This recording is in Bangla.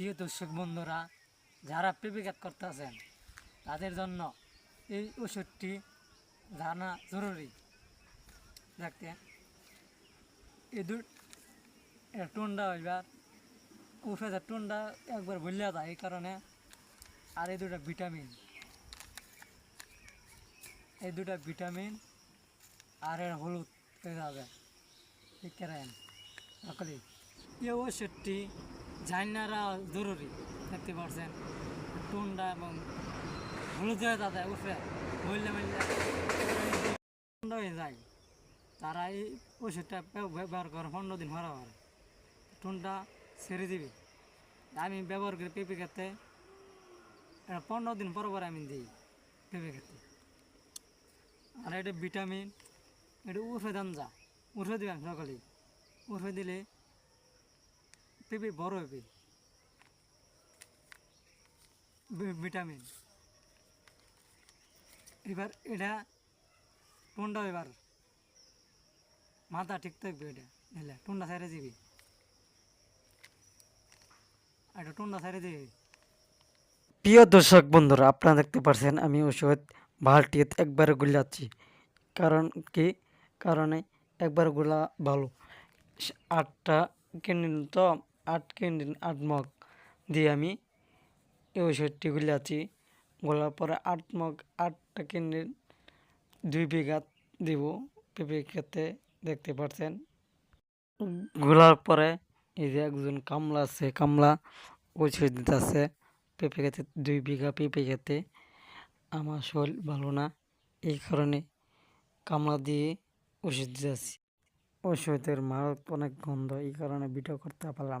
প্রিয় দর্শক বন্ধুরা, যারা পেপিকাত করতেছেন তাদের জন্য এই ওষুধটি জানা জরুরি। দেখতে এই দু হইবার ওষুধের টুন্ডা একবার ভুলিয়া যায় এই কারণে আর এই দুটা ভিটামিন। এই দুটা ভিটামিন আর এর হলুদ হয়ে যাবে ঠিক সকলে এই ওষুধটি জানারা জরুরি দেখতে পাচ্ছেন টুন্ডা এবং হলুদ হয়ে যাবে উঠে মহিলা মহিলা ঠান্ডা হয়ে যায়। তারা এই ওষুধটা ব্যবহার করে পনেরো দিন হওয়ার পরে। টুনটা ছেড়ে দিবি। আমি ব্যবহার করি পেঁপে খেতে। পনেরো দিন পর পর আমি দিই পেঁপে খেতে। আর এটা ভিটামিন, এটা উঠে দেন যা। উঠে দিবেন সকালেই। উঠে দিলে পেঁপে বড় হবে ভিটামিন। এবার এটা টুনটা এবার মাথা ঠিক থাকবে এটা, বুঝলে? টুনটা ছেড়ে দিবি। এটা টুনটা ছেড়ে দিবি। প্রিয় দর্শক বন্ধুরা, আপনারা দেখতে পাচ্ছেন আমি ওষুধ বালতিতে একবারে গুলাচ্ছি। কারণ কি? কারণে একবারগুলা ভালো। আটটা কিনে তো আট কিনে আট মগ দিয়ে আমি এই ওষুধটি গুলাচ্ছি। গোলার পরে আট মগ, আটটা কিনে দুই বিঘা দিব পেঁপে খেতে, দেখতে পাচ্ছেন গোলার পরে এই যে একজন কামলা আছে, কামলা ওষুধ দিতেছে, পেঁপে খেতে, দুই বিঘা পেঁপে খেতে। আমার শরীর ভালো না, এই কারণে কামলা দিয়ে ওষুধ দিতেছি। ওষুধের মারক অনেক গন্ধ, এই কারণে ভিডিও করতে পারলাম